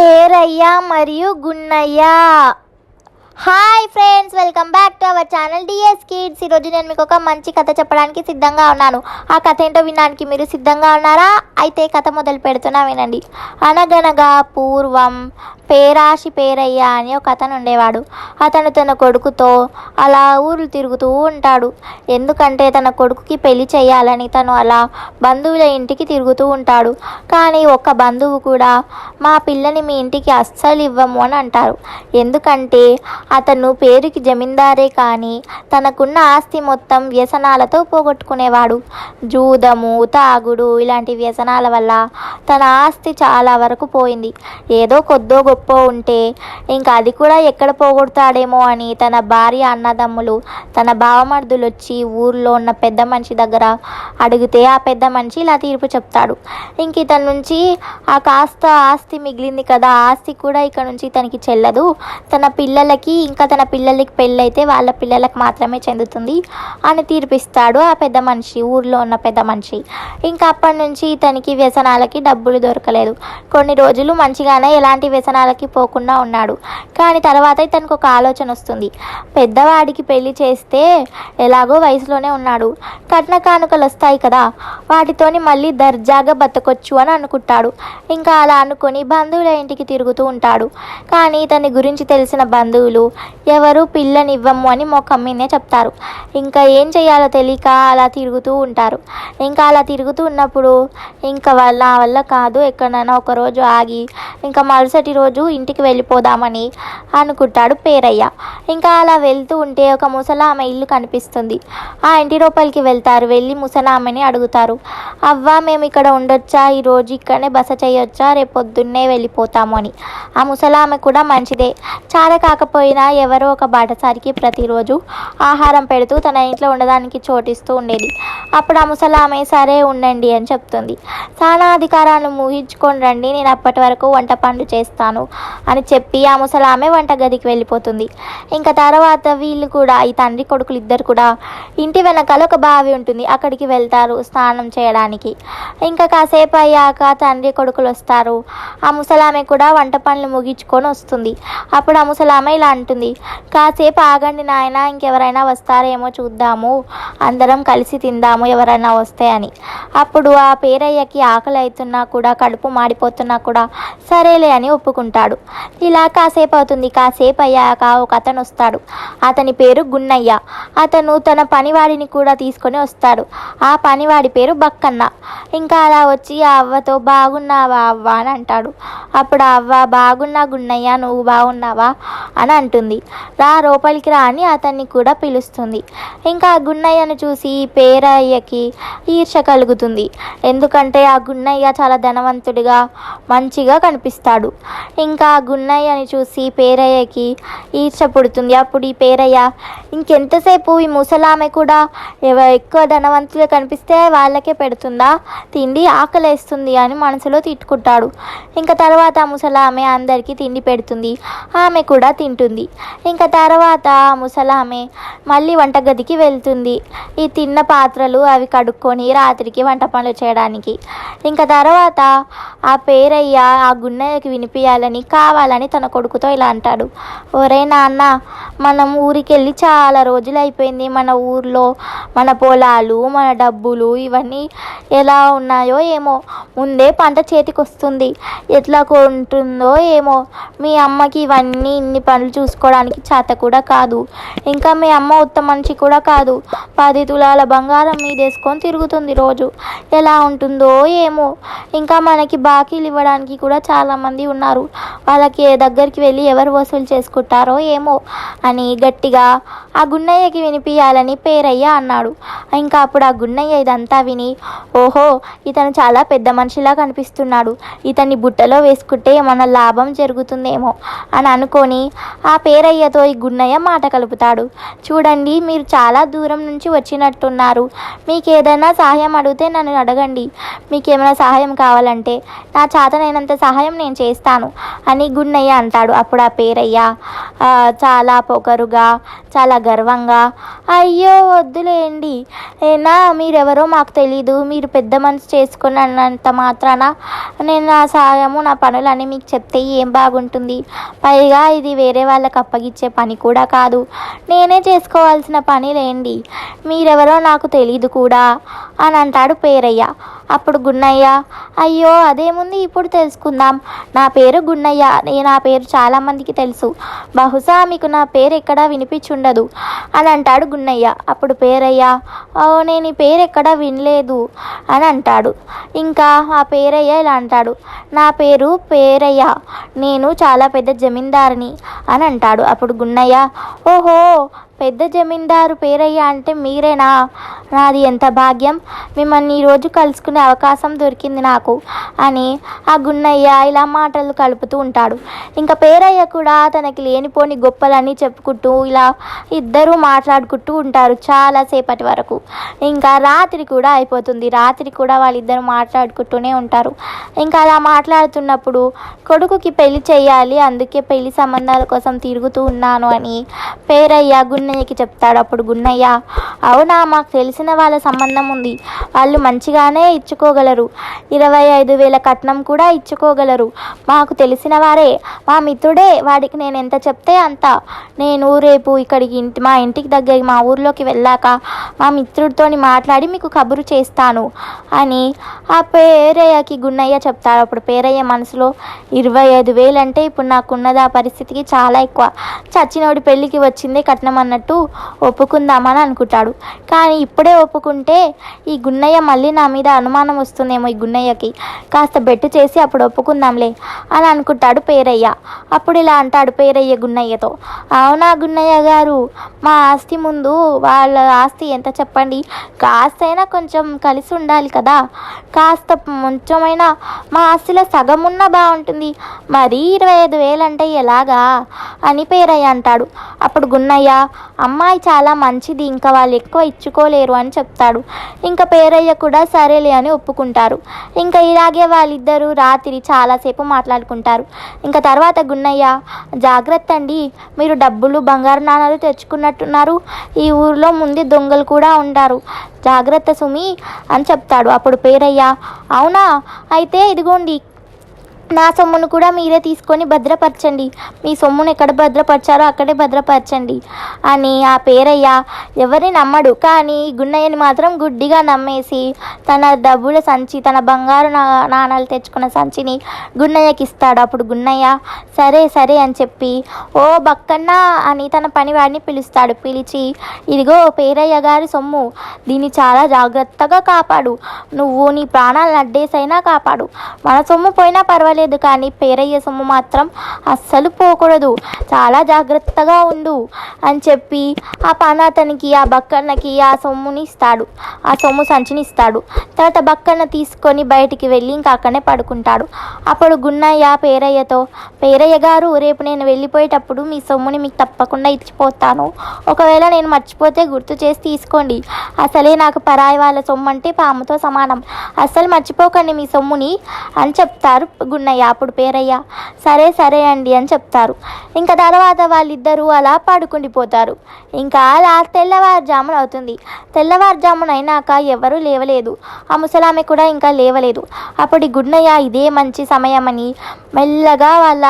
పేరయ్య మరియు Gunnayya. Hi friends welcome back to our channel DS kids ఈరోజు నేను మీకు ఒక మంచి కథ చెప్పడానికి సిద్ధంగా ఉన్నాను. ఆ కథ ఏంటో వినడానికి మీరు సిద్ధంగా ఉన్నారా? అయితే కథ మొదలు పెడుతున్నా వినండి. అనగనగా పూర్వం పేరాశి పేరయ్య అని ఒక అతను ఉండేవాడు. అతను తన కొడుకుతో అలా ఊర్లు తిరుగుతూ ఉంటాడు. ఎందుకంటే తన కొడుకుకి పెళ్ళి చేయాలని తను అలా బంధువుల ఇంటికి తిరుగుతూ ఉంటాడు. కానీ ఒక బంధువు కూడా మా పిల్లని మీ ఇంటికి అస్సలు ఇవ్వము అని అంటారు. ఎందుకంటే అతను పేరుకి జమీందారే కానీ తనకున్న ఆస్తి మొత్తం వ్యసనాలతో పోగొట్టుకునేవాడు. జూదము తాగుడు ఇలాంటి వ్యసనాల వల్ల తన ఆస్తి చాలా వరకు పోయింది. ఏదో కొద్దో గొప్ప ఉంటే ఇంకా అది కూడా ఎక్కడ పోగొడతాడేమో అని తన భార్య అన్నదమ్ములు తన బావమర్దులు వచ్చి ఊర్లో ఉన్న పెద్ద మనిషి దగ్గర అడిగితే ఆ పెద్ద మనిషి ఇలా తీర్పు చెప్తాడు. ఇంక ఇతని నుంచి ఆ కాస్త ఆస్తి మిగిలింది కదా ఆస్తి కూడా ఇక్కడ నుంచి తనకి చెల్లదు. తన పిల్లలకి ఇంకా తన పిల్లలకి పెళ్ళైతే వాళ్ళ పిల్లలకు మాత్రమే చెందుతుంది అని తీర్పిస్తాడు ఆ పెద్ద మనిషి ఊర్లో ఉన్న పెద్ద మనిషి. ఇంకా అప్పటి నుంచి ఇతనికి వ్యసనాలకి డబ్బులు దొరకలేదు. కొన్ని రోజులు మంచిగానే ఎలాంటి వ్యసనాలకి పోకుండా ఉన్నాడు. కానీ తర్వాత ఇతనికి ఒక ఆలోచన వస్తుంది. పెద్దవాడికి పెళ్ళి చేస్తే ఎలాగో వయసులోనే ఉన్నాడు. కట్న కానుకలు వస్తాయి కదా వాటితోని మళ్ళీ దర్జాగా బతకొచ్చు అని అనుకుంటాడు. ఇంకా అలా అనుకొని బంధువుల ఇంటికి తిరుగుతూ ఉంటాడు. కానీ ఇతని గురించి తెలిసిన బంధువులు ఎవరు పిల్లనివ్వము అని మొఖం మీదే చెప్తారు. ఇంకా ఏం చేయాలో తెలియక అలా తిరుగుతూ ఉంటారు. ఇంకా అలా తిరుగుతూ ఉన్నప్పుడు ఇంకా వాళ్ళ వల్ల కాదు ఎక్కడైనా ఒక రోజు ఆగి ఇంకా మరుసటి రోజు ఇంటికి వెళ్ళిపోదామని అనుకుంటాడు పేరయ్య. ఇంకా అలా వెళ్తూ ఉంటే ఒక ముసలామె ఇల్లు కనిపిస్తుంది. ఆ ఇంటి లోపలికి వెళ్తారు. వెళ్ళి ముసలామెని అడుగుతారు. అవ్వ మేము ఇక్కడ ఉండొచ్చా? ఈరోజు ఇక్కడనే బస చేయొచ్చా? రేపు పొద్దున్నే వెళ్ళిపోతాము అని. ఆ ముసలామె కూడా మంచిదే. చాలా కాకపోయినా ఎవరో ఒక బాటసారికి ప్రతిరోజు ఆహారం పెడుతూ తన ఇంట్లో ఉండడానికి చోటిస్తూ ఉండేది. అప్పుడు ఆ ముసలామె సరే ఉండండి అని చెప్తుంది. చాలా అధికారాన్ని ముగించుకొని రండి. నేను అప్పటి వరకు వంట పనులు చేస్తాను. అని చెప్పి ఆ ముసలామె వంట గదికి వెళ్ళిపోతుంది. ఇంకా తర్వాత వీళ్ళు కూడా ఈ తండ్రి కొడుకులు ఇద్దరు కూడా ఇంటి వెనకాల ఒక బావి ఉంటుంది. అక్కడికి వెళ్తారు స్నానం చేయడానికి. ఇంకా కాసేపు అయ్యాక తండ్రి కొడుకులు వస్తారు. ఆ ముసలామె కూడా వంట పనులు ముగించుకొని వస్తుంది. అప్పుడు ఆ ముసలామె ఇలా అంటుంది కాసేపు ఆగండి నాయన ఇంకెవరైనా వస్తారేమో చూద్దాము. అందరం కలిసి తిందాము ఎవరైనా వస్తే అని. అప్పుడు ఆ పేరయ్యకి ఆకలి అవుతున్నా కూడా కడుపు మాడిపోతున్నా కూడా సరేలే అని ఉంటాడు ఇలా కాసేపు అవుతుంది కాసేపు అయ్యాక ఒక అతను వస్తాడు అతని పేరు గున్నయ్య. అతను తన పనివాడిని కూడా తీసుకొని వస్తాడు. ఆ పనివాడి పేరు బక్కన్న. ఇంకా అలా వచ్చి ఆ అవ్వతో బాగున్నావా అవ్వ అని అంటాడు. అప్పుడు ఆ అవ్వ బాగున్నా గున్నయ్య నువ్వు బాగున్నావా అని అంటుంది. రా లోపలికి రా అని అతన్ని కూడా పిలుస్తుంది. ఇంకా ఆ గున్నయ్యను చూసి పేరయ్యకి ఈర్ష కలుగుతుంది. ఎందుకంటే ఆ గున్నయ్య చాలా ధనవంతుడిగా మంచిగా కనిపిస్తాడు. ఇంకా గున్నయ్యని చూసి పేరయ్యకి ఈర్ష పుడుతుంది. అప్పుడు ఈ పేరయ్య ఇంకెంతసేపు ఈ ముసలామె కూడా ఎవ ఎక్కువ ధనవంతులు కనిపిస్తే వాళ్ళకే పెడుతుందా? తిండి ఆకలేస్తుంది అని మనసులో తిట్టుకుంటాడు. ఇంకా తర్వాత ముసలామె అందరికీ తిండి పెడుతుంది. ఆమె కూడా తింటుంది. ఇంకా తర్వాత ముసలామె మళ్ళీ వంటగదికి వెళ్తుంది. ఈ తిన్న పాత్రలు అవి కడుక్కొని రాత్రికి వంట పనులు చేయడానికి. ఇంకా తర్వాత ఆ పేరయ్య ఆ గున్నయ్యకి వినిపించాలని కావాలని తన కొడుకుతో ఇలా అంటాడు. ఒరే నాన్న మనం ఊరికి వెళ్ళి చాలా రోజులు అయిపోయింది మన ఊర్లో మన పొలాలు మన డబ్బులు ఇవన్నీ ఎలా ఉన్నాయో ఏమో. ముందే పంట చేతికి వస్తుంది ఎట్లా కొంటుందో ఏమో. మీ అమ్మకి ఇవన్నీ ఇన్ని పనులు చూసుకోవడానికి చేత కూడా కాదు. ఇంకా మీ అమ్మ ఉత్తమ మనిషి కూడా కాదు. పది తులాల బంగారం మీదేసుకొని తిరుగుతుంది రోజు. ఎలా ఉంటుందో ఏమో. ఇంకా మనకి బాకీలు ఇవ్వడానికి కూడా చాలామంది ఉన్నారు. వాళ్ళకి దగ్గరికి వెళ్ళి ఎవరు వసూలు చేసుకుంటారో ఏమో అని గట్టిగా ఆ గున్నయ్యకి వినిపించాలని పేరయ్య అన్నాడు. ఇంకా అప్పుడు ఆ గున్నయ్య ఇదంతా విని ఓహో ఇతను చాలా పెద్ద మనిషిలా కనిపిస్తున్నాడు. ఇతన్ని బుట్టలో వేసుకుంటే మన లాభం జరుగుతుందేమో అని అనుకొని ఆ పేరయ్యతో ఈ గున్నయ్య మాట కలుపుతాడు. చూడండి మీరు చాలా దూరం నుంచి వచ్చినట్టున్నారు. మీకు ఏదైనా సహాయం అడిగితే నన్ను అడగండి. మీకు ఏమైనా సహాయం కావాలంటే నా చేతనైనంత సహాయం నేను చేస్తాను. అని గున్నయ్య అంటాడు. అప్పుడు ఆ పేరయ్య చాలా పొగరుగా చాలా గర్వంగా అయ్యో వద్దులేండి. నా మీరెవరో మాకు తెలీదు. మీరు పెద్ద మనసు చేసుకుని అన్నంత మాత్రాన నేను నా సాయము నా పనులన్నీ మీకు చెప్తే ఏం బాగుంటుంది? పైగా ఇది వేరే వాళ్ళకి అప్పగించే పని కూడా కాదు. నేనే చేసుకోవాల్సిన పని లేండి. మీరెవరో నాకు తెలీదు కూడా అని అంటాడు పేరయ్య. అప్పుడు గున్నయ్య అయ్యో అదేముంది ఇప్పుడు తెలుసుకుందాం. నా పేరు గున్నయ్య. నే- నా పేరు చాలామందికి తెలుసు. బహుశా మీకు నా పేరు ఎక్కడా వినిపించుండదు. అని అంటాడు గున్నయ్య. అప్పుడు పేరయ్య? "ఓ, నేను ఈ పేరు ఎక్కడా వినలేదు. అని అంటాడు. ఇంకా ఆ పేరయ్య ఇలా అంటాడు. నా పేరు పేరయ్య. నేను చాలా పెద్ద జమీందారిని. అని అంటాడు. అప్పుడు గున్నయ్య ఓహో పెద్ద జమీందారు పేరయ్య అంటే మీరేనా? నాది ఎంత భాగ్యం? మిమ్మల్ని ఈరోజు కలుసుకునే అవకాశం దొరికింది నాకు. అని ఆ గున్నయ్య ఇలా మాటలు కలుపుతూ ఉంటాడు. ఇంకా పేరయ్య కూడా తనకి లేనిపోని గొప్పలన్నీ చెప్పుకుంటూ ఇలా ఇద్దరూ మాట్లాడుకుంటూ ఉంటారు చాలాసేపటి వరకు. ఇంకా రాత్రి కూడా అయిపోతుంది. రాత్రి కూడా వాళ్ళిద్దరు మాట్లాడుకుంటూనే ఉంటారు. ఇంకా అలా మాట్లాడుతున్నప్పుడు కొడుకుకి పెళ్ళి చేయాలి అందుకే పెళ్ళి సంబంధాల కోసం తిరుగుతూ ఉన్నాను అని పేరయ్య గున్నయ్యకి చెప్తాడు. అప్పుడు గున్నయ్య అవునా మాకు తెలిసిన వాళ్ళ సంబంధం ఉంది. వాళ్ళు మంచిగానే ఇచ్చుకోగలరు. ఇరవై ఐదు వేల కట్నం కూడా ఇచ్చుకోగలరు. మాకు తెలిసిన వారే మా మిత్రుడే వాడికి నేను ఎంత చెప్తే అంత. నేను రేపు ఇక్కడికి ఇంటి మా ఇంటికి దగ్గర మా ఊర్లోకి వెళ్ళాక మా మిత్రుడితోని మాట్లాడి మీకు కబురు చేస్తాను అని ఆ పేరయ్యకి గున్నయ్య చెప్తాడు అప్పుడు పేరయ్య మనసులో ఇరవై ఐదు వేలు అంటే ఇప్పుడు నాకున్నది ఆ పరిస్థితికి చాలా ఎక్కువ. చచ్చినోడి పెళ్ళికి వచ్చిందే కట్నం అన్నట్టు ఒప్పుకుందామని అనుకుంటాడు. కానీ ఇప్పుడే ఒప్పుకుంటే ఈ గున్నయ్య మళ్ళీ నా మీద అనుమానం వస్తుందేమో ఈ గున్నయ్యకి. కాస్త బెట్టు చేసి అప్పుడు ఒప్పుకుందాంలే అని అనుకుంటాడు పేరయ్య. అప్పుడు ఇలా అంటాడు పేరయ్య గున్నయ్యతో. అవునా గున్నయ్య గారు మా ఆస్తి ముందు వాళ్ళ ఆస్తి ఎంత చెప్పండి? కాస్తైనా కొంచెం కలిసి ఉండాలి కదా. కాస్త కొంచెమైనా మా ఆస్తిలో సగం ఉన్నా బాగుంటుంది. మరీ ఇరవై ఐదు వేలు అంటే ఎలాగా? అని పేరయ్య అంటాడు. అప్పుడు గున్నయ్య అమ్మాయి చాలా మంచిది ఇంకా వాళ్ళు ఎక్కువ ఇచ్చుకోలేరు అని చెప్తాడు. ఇంకా పేరయ్య కూడా సరేలే అని ఒప్పుకుంటారు. ఇంకా ఇలాగే వాళ్ళిద్దరూ రాత్రి చాలాసేపు మాట్లాడుకుంటారు. ఇంకా తర్వాత గున్నయ్య జాగ్రత్త అండి మీరు డబ్బులు బంగారు నాణాలు తెచ్చుకున్నట్టున్నారు. ఈ ఊరిలో ముందు దొంగలు కూడా ఉంటారు జాగ్రత్త సుమి అని చెప్తాడు. అప్పుడు పేరయ్య అవునా? అయితే ఇదిగోండి నా సొమ్మును కూడా మీరే తీసుకొని భద్రపరచండి. మీ సొమ్మును ఎక్కడ భద్రపరిచారో అక్కడే భద్రపరచండి. అని ఆ పేరయ్య ఎవరిని నమ్మడు. కానీ గున్నయ్యని మాత్రం గుడ్డిగా నమ్మేసి తన డబ్బుల సంచి తన బంగారు నా నాణాలు తెచ్చుకున్న సంచిని గున్నయ్యకి ఇస్తాడు అప్పుడు గున్నయ్య సరే సరే అని చెప్పి ఓ బక్కన్న అని తన పనివాడిని పిలుస్తాడు. పిలిచి ఇదిగో పేరయ్య గారి సొమ్ము దీన్ని చాలా జాగ్రత్తగా కాపాడు. నువ్వు నీ ప్రాణాలను అడ్డేసైనా కాపాడు. మన సొమ్ము పోయినా పర్వాలేదు. కానీ పేరయ్య సొమ్ము మాత్రం అస్సలు పోకూడదు. చాలా జాగ్రత్తగా ఉండు అని చెప్పి ఆ పాన అతనికి ఆ బక్కన్నకి ఆ సొమ్ముని ఇస్తాడు. ఆ సొమ్ము సంచిని ఇస్తాడు. తర్వాత బక్కన్న తీసుకొని బయటికి వెళ్ళి ఇంకా అక్కడనే పడుకుంటాడు. అప్పుడు గున్నయ్య పేరయ్యతో పేరయ్య గారు రేపు నేను వెళ్ళిపోయేటప్పుడు మీ సొమ్ముని మీకు తప్పకుండా ఇచ్చిపోతాను. ఒకవేళ నేను మర్చిపోతే గుర్తు చేసి తీసుకోండి. అసలే నాకు పరాయి వాళ్ళ సొమ్ము అంటే పాముతో సమానం. అస్సలు మర్చిపోకండి మీ సొమ్ముని అని చెప్తారు గున్న గున్నయ్య అప్పుడు పేరయ్య. సరే సరే అండి అని చెప్తారు. ఇంకా తర్వాత వాళ్ళిద్దరూ అలా పాడుకుండిపోతారు. ఇంకా అలా తెల్లవారుజామున అవుతుంది. తెల్లవారుజామున అయినాక ఎవరూ లేవలేదు. ఆ ముసలామె కూడా ఇంకా లేవలేదు. అప్పుడు గుడ్నయ్య ఇదే మంచి సమయమని మెల్లగా వాళ్ళ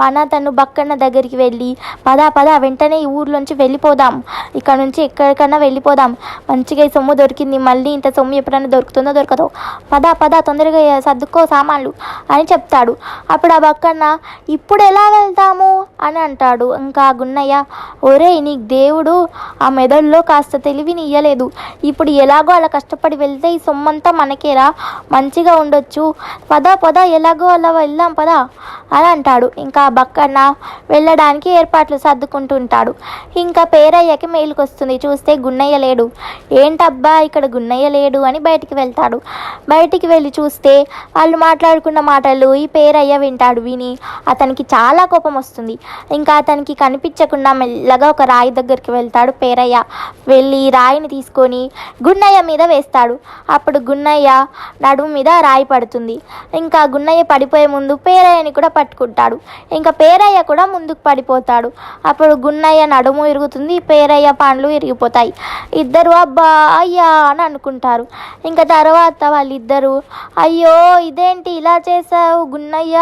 పనతను బక్కన్న దగ్గరికి వెళ్ళి పద పద వెంటనే ఈ ఊర్లోంచి వెళ్ళిపోదాం. ఇక్కడ నుంచి ఎక్కడికన్నా వెళ్ళిపోదాం. మంచిగా ఈ సొమ్ము దొరికింది. మళ్ళీ ఇంత సొమ్ము ఎప్పుడైనా దొరుకుతుందో దొరకదో. పద పద తొందరగా సర్దుకో సామాన్లు అని చెప్తాడు. అప్పుడు ఆ బక్కన్న ఇప్పుడు ఎలా వెళ్తాము? అని అంటాడు. ఇంకా గున్నయ్య ఒరే నీకు దేవుడు ఆ మెదడులో కాస్త తెలివిని ఇయ్యలేదు ఇప్పుడు ఎలాగో అలా కష్టపడి వెళ్తే ఈ సొమ్మంతా మనకేరా. మంచిగా ఉండొచ్చు. పద పద ఎలాగో అలా వెళ్దాం పద. అని అంటాడు. ఇంకా బక్కన్న వెళ్ళడానికి ఏర్పాట్లు సర్దుకుంటుంటాడు. ఇంకా పేరయ్యకి మేలుకొస్తుంది చూస్తే గున్నయ్య లేడు. ఏంటబ్బా ఇక్కడ గున్నయ్య లేడు అని బయటికి వెళ్తాడు. బయటికి వెళ్ళి చూస్తే వాళ్ళు మాట్లాడుకున్న మాటలు ఈ పేరయ్య వింటాడు విని అతనికి చాలా కోపం వస్తుంది. ఇంకా అతనికి కనిపించకుండా మెల్లగా ఒక రాయి దగ్గరికి వెళ్తాడు పేరయ్య. వెళ్ళి రాయిని తీసుకొని గున్నయ్య మీద వేస్తాడు. అప్పుడు గున్నయ్య నడుము మీద రాయి పడుతుంది. ఇంకా గున్నయ్య పడిపోయే ముందు పేరయ్యని కూడా పట్టుకుంటాడు. ఇంకా పేరయ్య కూడా ముందుకు పడిపోతాడు. అప్పుడు గున్నయ్య నడుము ఇరుగుతుంది పేరయ్య పండ్లు ఇరిగిపోతాయి. ఇద్దరు అబ్బా అయ్యా అని అనుకుంటారు. ఇంకా తర్వాత వాళ్ళిద్దరూ అయ్యో ఇదేంటి ఇలా చేసావు గున్నయ్య?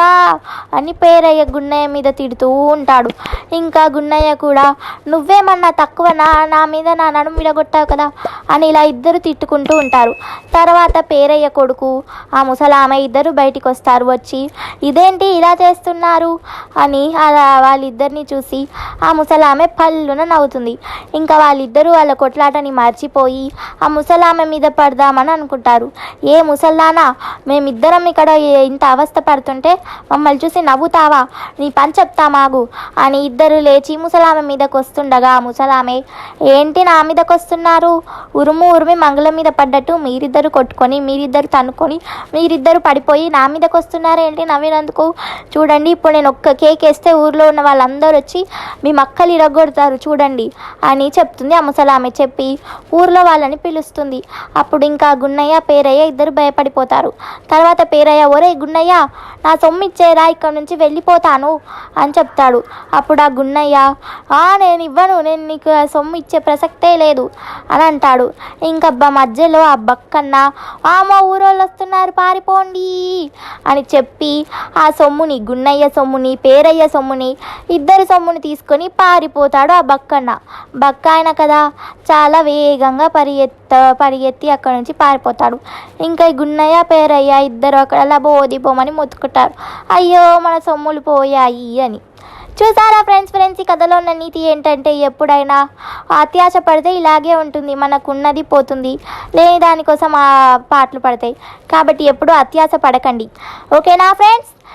అని పేరయ్య గున్నయ్య మీద తిడుతూ ఉంటాడు. ఇంకా గున్నయ్య కూడా నువ్వేమన్నా తక్కువ నా మీద నా నడుము విడగొట్టావు కదా? అని ఇలా ఇద్దరు తిట్టుకుంటూ ఉంటారు. తర్వాత పేరయ్య కొడుకు ఆ ముసలామె ఇద్దరు బయటికి వస్తారు వచ్చి ఇదేంటి ఇలా చేస్తున్నారు అని అలా వాళ్ళిద్దరిని చూసి ఆ ముసలామె పళ్ళున నవ్వుతుంది. ఇంకా వాళ్ళిద్దరూ వాళ్ళ కొట్లాటని మర్చిపోయి ఆ ముసలామె మీద పడదామని అనుకుంటారు. ఏ ముసల్లానా మేమిద్దరం ఇక్కడ ఇంత అవస్థ పడుతుంటే మమ్మల్ని చూసి నవ్వుతావా? నీ పని చెప్తా మాగు అని ఇద్దరు లేచి ముసలామె మీదకి వస్తుండగా ఆ ముసలామె ఏంటి నా మీదకి వస్తున్నారు? ఉరుము ఉరిమి మంగళం మీద పడ్డట్టు మీరిద్దరు కొట్టుకొని మీరిద్దరు తనుకొని మీరిద్దరు పడిపోయి నా మీదకి వస్తున్నారు ఏంటి నవ్వినందుకు? చూడండి ఇప్పుడు నేను ఒక్క కేక్ వేస్తే ఊర్లో ఉన్న వాళ్ళందరూ వచ్చి మీ మక్కలు ఇరగొడతారు చూడండి అని చెప్తుంది ఆ ముసలామె చెప్పి ఊర్లో వాళ్ళని పిలుస్తుంది. అప్పుడు ఇంకా గున్నయ్య పేరయ్య ఇద్దరు భయపడిపోతారు. తర్వాత పేరయ్య ఒరే గున్నయ్య నా సొమ్ము ఇచ్చేరా ఇక్కడ నుంచి వెళ్ళిపోతాను అని చెప్తాడు. అప్పుడు ఆ గున్నయ్య "ఆ, నేను ఇవ్వను నేను నీకు ఆ సొమ్ము ఇచ్చే ప్రసక్తే లేదు అని అంటాడు. ఇంకా మధ్యలో ఆ బక్కన్న ఆమో ఊరోళ్ళు వస్తున్నారు పారిపోండి అని చెప్పి ఆ సొమ్ముని గున్నయ్య సొమ్ముని పేరయ్య సొమ్ముని ఇద్దరు సొమ్ముని తీసుకొని పారిపోతాడు ఆ బక్కన్న. బక్క ఆయన కదా చాలా వేగంగా పరిగెత్త పరిగెత్తి అక్కడ నుంచి పారిపోతాడు. ఇంకా ఈ గున్నయ్య పేరయ్య ఇద్దరు అక్కడ లబోదిపోమని మొత్తుకుంటారు. అయ్యో మన సొమ్ములు పోయాయి అని. చూసారా ఫ్రెండ్స్ ఫ్రెండ్స్ ఈ కథలో ఉన్న నీతి ఏంటంటే ఎప్పుడైనా అత్యాశ పడితే ఇలాగే ఉంటుంది మనకున్నది పోతుంది లేని దానికోసం ఆ పాటలు పడతాయి. కాబట్టి ఎప్పుడూ అత్యాశ పడకండి. ఓకేనా ఫ్రెండ్స్?